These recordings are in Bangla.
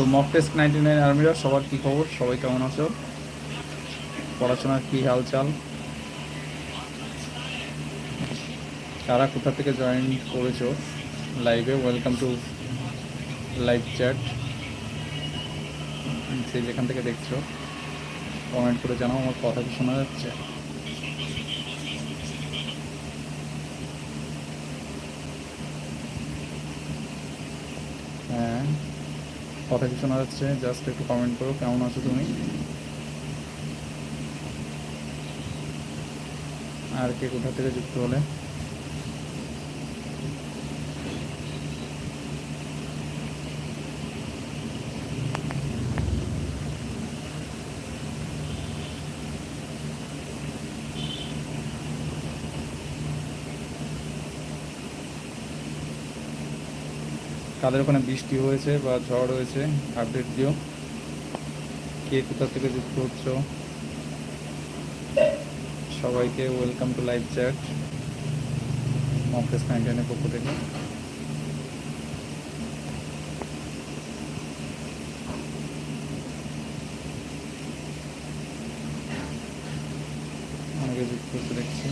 তো মক টেস্ট নাইনটি নাইন আর্মিরা সবার কী খবর? সবাই কেমন আছো? পড়াশোনার কী হালচাল? কারা কোথা থেকে জয়েন করেছ? লাইভে ওয়েলকাম টু লাইভ চ্যাট যে যেখান থেকে দেখছ কমেন্ট করে জানাও, আমার কথা কি শোনা যাচ্ছে হ্যাঁ কথা কি শোনা যাচ্ছে জাস্ট একটু কমেন্ট করো, কেমন আছো তুমি? আর কে কোথা থেকে যুক্ত হলে? কাদের ওখানে বৃষ্টি হয়েছে বা ঝড় হয়েছে আপডেট দিও। কে কোথা থেকে যুক্ত হচ্ছ? সবাইকে ওয়েলকাম টু লাইভ চ্যাট মকেশ নাইনটিনের পক্ষ থেকে অনেকে যুক্ত হচ্ছে দেখছি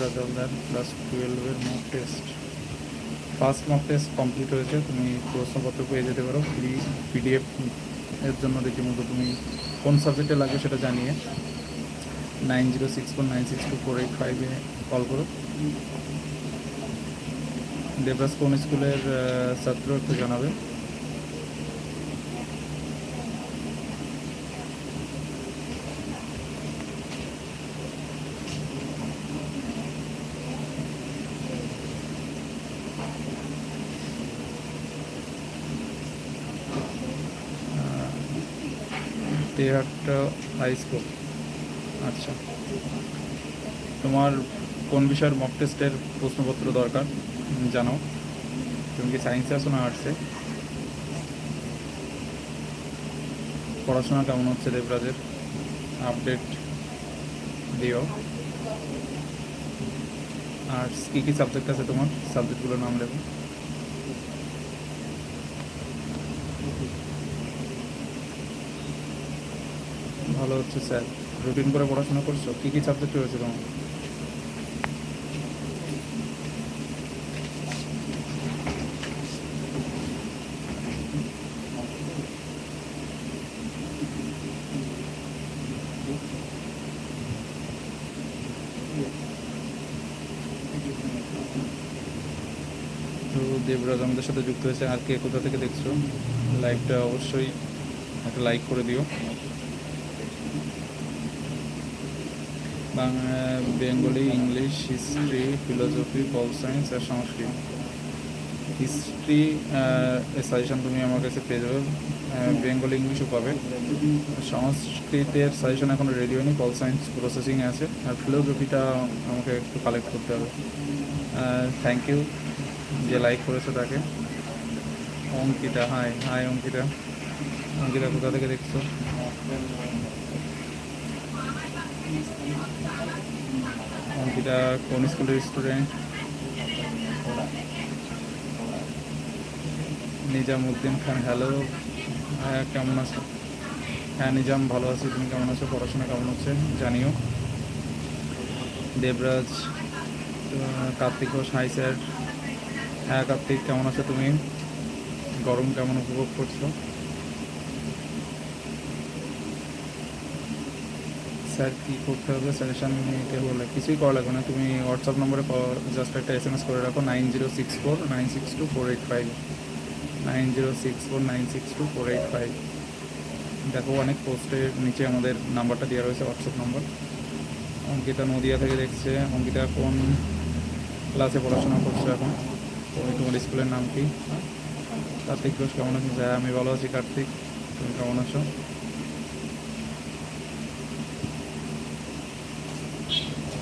দেবরাজ হালদার ক্লাস টুয়েলভের mock test first mock test complete হয়েছে, তুমি প্রশ্নপত্র পেয়ে যেতে পারো। ফ্রি পিডিএফ এর জন্য রীতিমতো তুমি কোন সাবজেক্টে লাগে সেটা জানিয়ে nine zero six four nine six two four eight ফাইভে কল করো। দেবরাজ কোন স্কুলের ছাত্র একটু জানাবে। তেহাট্টা হাই স্কুল আচ্ছা। তোমার কোন বিষয়ের মক টেস্টের প্রশ্নপত্র দরকার? জানাও। তুমি কি সায়েন্সে আসো না আর্টসে পড়াশোনা কেমন হচ্ছে দেবরাজের? আপডেট দিও। আর্টস কী কী সাবজেক্ট আছে তোমার? সাবজেক্টগুলোর নাম লেখো। ভালো হচ্ছে, স্যার। রুটিন করে পড়াশোনা করছ? কী কী সাবজেক্ট রয়েছে তোমার? দেবরাজ আমাদের সাথে যুক্ত হয়েছে। আর কে কোথা থেকে দেখছ? লাইভটা অবশ্যই একটা লাইক করে দিও। Bengali, English, history, philosophy, pol science আর সংস্কৃত। হিস্ট্রি সাজেশন তুমি আমার কাছে পেয়ে যাবে। বেঙ্গলি, ইংলিশও পাবে। সংস্কৃতের সাজেশন এখনও রেডি হয়নি। পল সায়েন্স প্রসেসিং আছে। আর ফিলোসফিটা আমাকে একটু কালেক্ট করতে হবে। থ্যাংক ইউ যে লাইক করেছে তাকে। Ankita hi hi Ankita. Ankita, কোথা থেকে দেখছ? অঙ্কিতা কোন স্কুলের স্টুডেন্ট নিজাম উদ্দিন খান হ্যালো হ্যাঁ কেমন আছো? হ্যাঁ নিজাম, ভালো আছি। তুমি কেমন আছো? পড়াশোনা কেমন হচ্ছে? জানিও। দেবরাজ কার্তিক ঘোষ হাই স্যার হ্যাঁ কার্তিক, কেমন আছো তুমি? গরম কেমন উপভোগ করছ? স্যার কী করতে হবে? সাজেশন নিতে বলে কিছুই করা লাগবে না। তুমি হোয়াটসঅ্যাপ নম্বরে জাস্ট একটা এস এম এস করে রাখো nine zero six four nine six two four eight five nine zero six four nine six two four eight five দেখো, অনেক পোস্টের নিচে আমাদের নাম্বারটা দেওয়া রয়েছে হোয়াটসঅ্যাপ নম্বর অঙ্কিতা নদিয়া থেকে দেখছে। অঙ্কিতা কোন ক্লাসে পড়াশোনা করছ এখন? তুমি তোমার স্কুলের নাম কি? কার্তিক ঘোষ, কেমন আছো? হ্যাঁ আমি ভালো আছি, কার্তিক। তুমি কেমন আছো?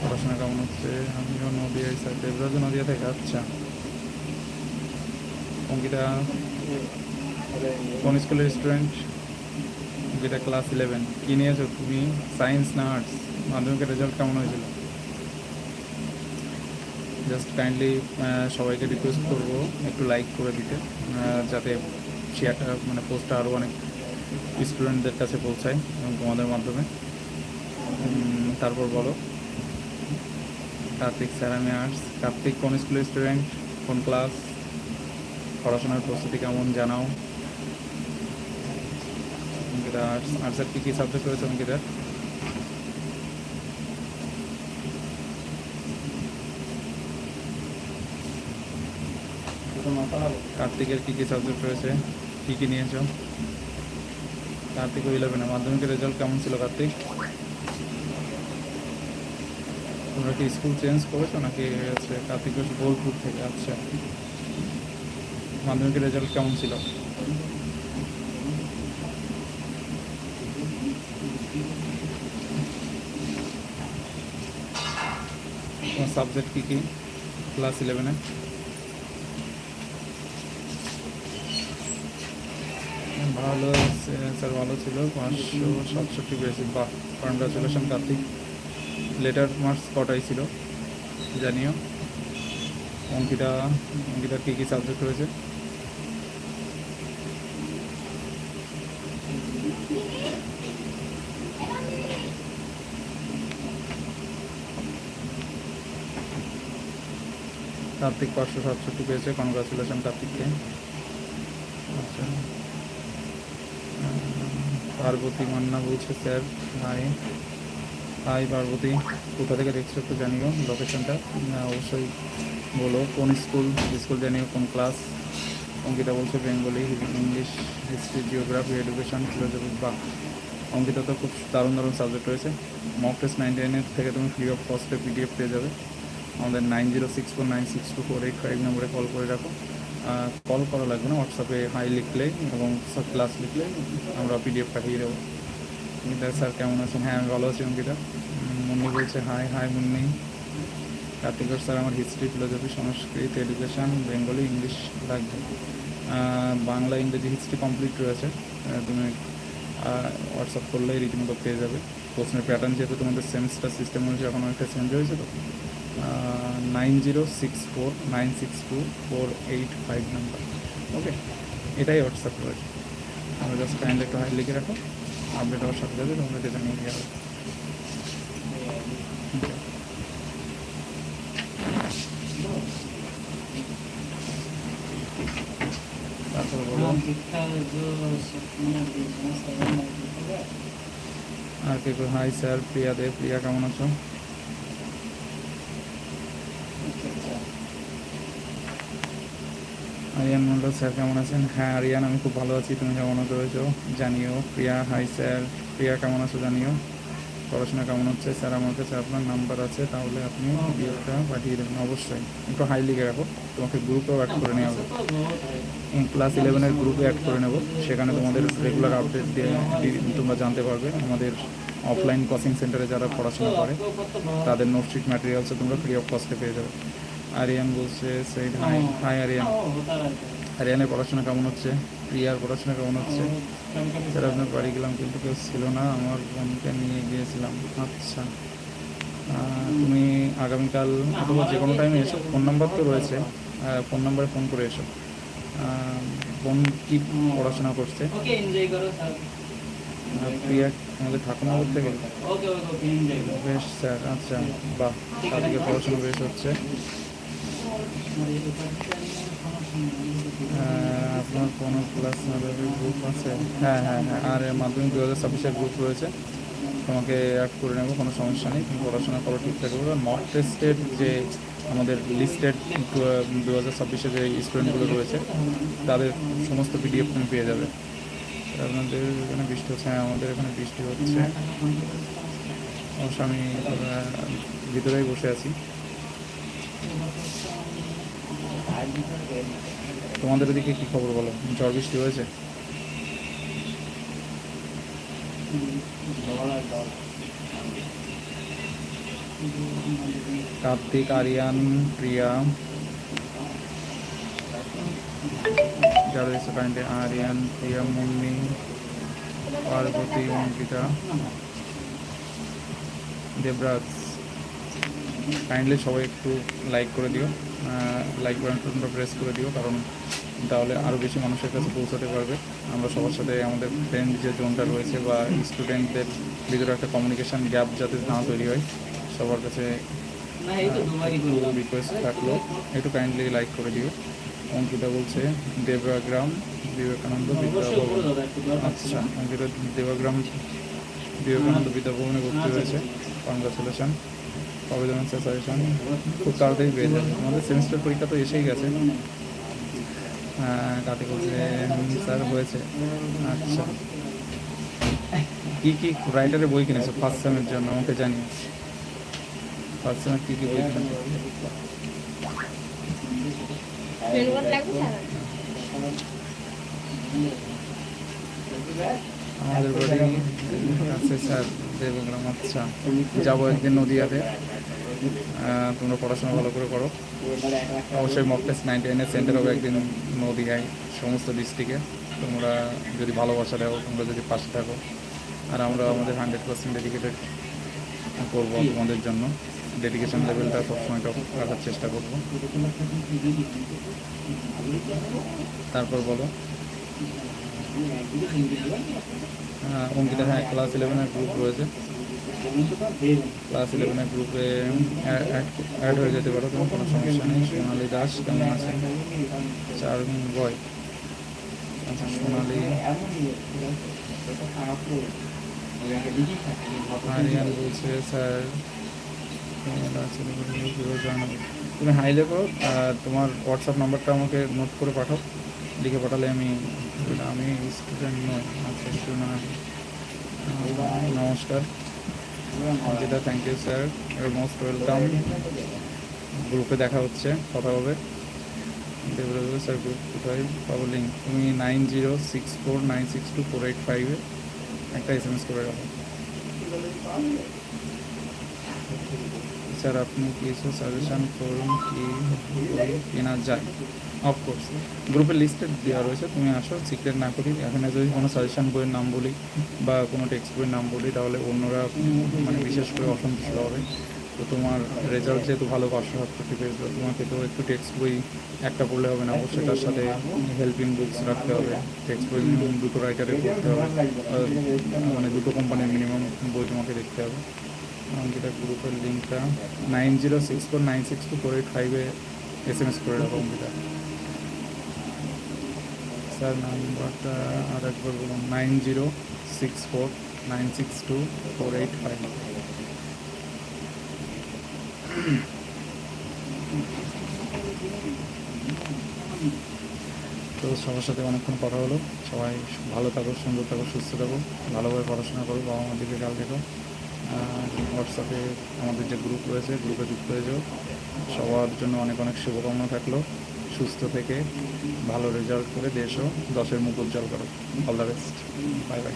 পড়াশোনা কেমন হচ্ছে? আমিও নদিয়ায় স্যার দেবরাজ নদিয়া থেকে আচ্ছা অঙ্কিতা? কোন স্কুলের স্টুডেন্ট যেটা ক্লাস ইলেভেন কী নিয়েছো তুমি? সায়েন্স না আর্টস মাধ্যমিকের রেজাল্ট কেমন হয়েছিল? জাস্ট কাইন্ডলি সবাইকে রিকোয়েস্ট করব, একটু লাইক করে দিতে যাতে শেয়ারটা মানে পোস্টটা আরও অনেক স্টুডেন্টদের কাছে পৌঁছায়, এবং তোমাদের মাধ্যমে। তারপর বলো। কার্তিক স্যার, আমি আর্টস কার্তিক, কোন স্কুলের স্টুডেন্ট কোন ক্লাস পড়াশোনার প্রস্তুতি কেমন জানাও? অঙ্কিতা আর্টস আর্টসের কী কী সাবজেক্ট রয়েছে অঙ্কিতার কার্তিকের কী কী সাবজেক্ট রয়েছে? কী কী নিয়েছো? কার্তিক ইলেভেনে মাধ্যমিকের রেজাল্ট কেমন ছিল কার্তিক? তোমরা কি স্কুল চেঞ্জ করেছ নাকি হচ্ছে কার্তিক ঘোষ বোলপুর থেকে আচ্ছা মাধ্যমিকের রেজাল্ট কেমন ছিল? তোমার সাবজেক্ট কী কী? ক্লাস ইলেভেনে ভালো স্যার ভালো ছিল, পাঁচশো সাতষট্টি পেয়েছি বাহ কনগ্রাচুলেশন কার্তিক। লেটার মার্কস কটাই ছিল, জানিও। অঙ্কিতা অঙ্কিতার কী কী সাবজেক্ট রয়েছে? কার্তিক পাঁচশো সাতষট্টি পেয়েছে কনগ্রাচুলেশন কার্তিককে। আচ্ছা। পার্বতী মান্না বলছে, স্যার হাই হাই পার্বতী, কোথা থেকে দেখছ একটু জানিও লোকেশনটা অবশ্যই বলো কোন স্কুল স্কুল জানিও, কোন ক্লাস অঙ্কিতা বলছে Bengali, English history geography education philosophy বা অঙ্কিতা তো খুব দারুণ দারুণ সাবজেক্ট রয়েছে। মক টেস্ট নাইনটি নাইনের থেকে তুমি ফ্রি অফ কস্টে পিডিএফ পেয়ে যাবে। আমাদের nine zero six four nine six two four eight five নম্বরে কল করে রাখো। কল করা লাগবে না হোয়াটসঅ্যাপে হাই লিখলে এবং সব ক্লাস লিখলে আমরা পিডিএফ পাঠিয়ে দেবো। অঙ্কিতা স্যার, কেমন আছেন? হ্যাঁ আমি ভালো আছি, অঙ্কিতা। মুন্নি বলছে, হাই হাই, মুন্নি। কার্তিকর স্যার, আমার history philosophy Sanskrit education Bengali English লাগবে। বাংলা, ইংরেজি হিস্ট্রি কমপ্লিট রয়েছে। তুমি হোয়াটসঅ্যাপ করলেই রীতিমতো পেয়ে যাবে। প্রশ্নের প্যাটার্ন যেহেতু তোমাদের সেমিস্টার সিস্টেম অনুযায়ী এখন অনেকটা চেঞ্জ হয়েছে তো। Nine zero six four nine six two four eight five number okay এটাই হোয়াটসঅ্যাপ রয়েছে। জাস্ট কাইন্ডলি একটু হাই লিখে রাখো। আপডেট হওয়ার সাথে সাথে তোমরা যেটা নিয়ে যাবে আর কি হাই স্যার প্রিয়া দে, প্রিয়া কেমন আছো? আরিয়ান মন্ডল স্যার কেমন আছেন? হ্যাঁ আরিয়ান, আমি খুব ভালো আছি। তুমি কেমন রয়েছো জানিও। প্রিয়া হাই স্যার প্রিয়া, কেমন আছো জানিও? পড়াশোনা কেমন হচ্ছে? স্যার, আমার কাছে আপনার নাম্বার আছে, তাহলে আপনি ভিডিওটা পাঠিয়ে দেবেন। অবশ্যই। একটু হাই লিখে রাখো। তোমাকে গ্রুপেও অ্যাড করে নেওয়া হবে। ক্লাস ইলেভেনের গ্রুপে অ্যাড করে নেব। সেখানে তোমাদের রেগুলার আপডেট দিয়ে দিয়ে তোমরা জানতে পারবে। আমাদের অফলাইন কোচিং সেন্টারে যারা পড়াশোনা করে, তাদের নোটশিট ম্যাটেরিয়ালসও তোমরা ফ্রি অফ কস্টে পেয়ে যাবে। আরিয়ান বলছে সেই হাই হাই আরিয়ান। আরিয়ানের পড়াশোনা কেমন হচ্ছে? প্রিয়ার পড়াশোনা কেমন হচ্ছে? স্যার আপনার বাড়ি গেলাম কিন্তু কেউ ছিল না আমার বোনকে নিয়ে গিয়েছিলাম। আচ্ছা। তুমি আগামীকাল অথবা যে কোনো টাইমে এসো। ফোন নাম্বার তো রয়েছে। ফোন নাম্বারে ফোন করে এসো। বোন কি পড়াশোনা করছে? প্রিয়া আমাদের ঠাকুমা থেকে? ওকে ওকে ওকে এনজয় করো। বেশ স্যার। আচ্ছা বাহ তাদেরকে পড়াশোনা বেশ হচ্ছে। আপনার কোনো ক্লাস গ্রুপ আছে? হ্যাঁ হ্যাঁ হ্যাঁ আর এর মাধ্যমিক দু হাজার ছাব্বিশের গ্রুপ রয়েছে। তোমাকে অ্যাড করে নেব, কোনো সমস্যা নেই। তুমি পড়াশোনা করো ঠিকঠাক করে মক টেস্টের যে আমাদের লিস্টেড দু হাজার ছাব্বিশে যে স্টুডেন্টগুলো রয়েছে, তাদের সমস্ত পিডিএফ তুমি পেয়ে যাবে। আপনাদের এখানে বৃষ্টি হচ্ছে হ্যাঁ আমাদের এখানে বৃষ্টি হচ্ছে। অবশ্য আমি ভিতরেই বসে আছি। তোমাদের ওদিকে কি খবর বলো? ঝড় বৃষ্টি হয়েছে? কার্তিক, আরিয়ান, প্রিয়া। আরিয়ান, প্রিয়া, মুন্নি, পার্বতী, অঙ্কিতা। দেবরাজ। কাইন্ডলি সবাই একটু লাইক করে দিও। লাইক বাটনটা প্রেস করে দিও, কারণ তাহলে আরও বেশি মানুষের কাছে পৌঁছাতে পারবে। আমরা সবার সাথে আমাদের ফ্রেন্ড যে জোনটা রয়েছে বা স্টুডেন্টদের ভিতরে একটা কমিউনিকেশন গ্যাপ যাতে না তৈরি হয়, সবার কাছে রিকোয়েস্ট থাকল। একটু কাইন্ডলি লাইক করে দিও। অঙ্কিতা বলছে, দেবগ্রাম বিবেকানন্দ বিদ্যাভবন। আচ্ছা অঙ্কিতা, দেবাগ্রাম বিবেকানন্দ বিদ্যাভবনে ভর্তি হয়েছে। কনগ্রাচুলেশন স্যার সাজেশন খুব তাড়াতাড়ি পেয়ে যাবে আমাদের সেমিস্টার পরীক্ষা তো এসেই গেছে। কাতে বলছে স্যার হয়েছে। আচ্ছা। কি কি রাইটারের বই কিনেছো ফার্স্ট সেমের জন্য? আমাকে জানিও। ফার্স্ট সেমের কী কী বই কিনেছো? লাগবে আমাদের বাড়ি আছে স্যার দেবগ্রাম আচ্ছা যাব একদিন নদীয়াতে। তোমরা পড়াশোনা ভালো করে করো। অবশ্যই মক টেস্ট নাইনটি নাইনের সেন্টার হবে একদিন নদীয়ায়, সমস্ত ডিস্ট্রিক্টে তোমরা যদি ভালোবাসা দাও, তোমরা যদি পাশে থাকো। আর আমরা আমাদের হান্ড্রেড পার্সেন্ট ডেডিকেটেড করব তোমাদের জন্য। ডেডিকেশন লেভেলটা সবসময় টপ রাখার চেষ্টা করব। তারপর বলো। হ্যাঁ, অঙ্কিতা হ্যাঁ ক্লাস ইলেভেনের গ্রুপ রয়েছে। ক্লাস ইলেভেনের গ্রুপে অ্যাড হয়ে যেতে পারো তোমার কোনো সমস্যা নেই। সোনালি দাস কেমন আছে? চার বয় আচ্ছা সোনালি। আরিয়ান বলছে স্যার তুমি করো আর তোমার হোয়াটসঅ্যাপ নাম্বারটা আমাকে নোট করে পাঠাও। লিখে পাঠালে আমি আমি স্টুডেন্ট নই আচ্ছা আহ, নমস্কার। Anjita thank you sir your most welcome গ্রুপে দেখা হচ্ছে কথা হবে। স্যার গ্রুপ কোথায়? পাবো লিঙ্ক তুমি nine zero six four nine six two four eight ফাইভে একটা এস এম এস করে রাখো। স্যার, আপনি কিছু সাজেশন করুন কি কেনা যায়। অফকোর্স গ্রুপের লিস্টে দেওয়া রয়েছে, তুমি আসো সিক্রেট না করি। এখানে যদি কোনো সাজেশন বইয়ের নাম বলি বা কোনো টেক্সট বইয়ের নাম বলি, তাহলে অন্যরা মানে বিশেষ করে অসন্তুষ্ট হবে। তো তোমার রেজাল্ট যেহেতু ভালো পাঁচশো সাতষট্টি পেয়েছ তোমাকে তো একটু টেক্সট বই একটা পড়লে হবে না, অবশ্যই তার সাথে হেল্পিং বুকস রাখতে হবে। টেক্সট বই দুটো রাইটারে পড়তে হবে। মানে দুটো কোম্পানির মিনিমাম বই তোমাকে দেখতে হবে। অঙ্কিতা গ্রুপের লিঙ্কটা nine zero six four nine six two four eight ফাইভে এস এম এস করে রাখো অঙ্কিতা স্যার নাম্বারটা আর একবার বলুন nine zero six four nine six two four eight five তো সবার সাথে অনেকক্ষণ কথা হলো। সবাই ভালো থাকো সুন্দর থাকো সুস্থ থাকো ভালোভাবে পড়াশোনা করো বাবা মার দিকে খেয়াল রেখো। আর হোয়াটসঅ্যাপে আমাদের যে গ্রুপ রয়েছে গ্রুপে যুক্ত হয়ে যাও সবার জন্য অনেক অনেক শুভকামনা থাকল। সুস্থ থেকে ভালো রেজাল্ট করে দেশও দশের মুখ উজ্জ্বল করো। All the best bye bye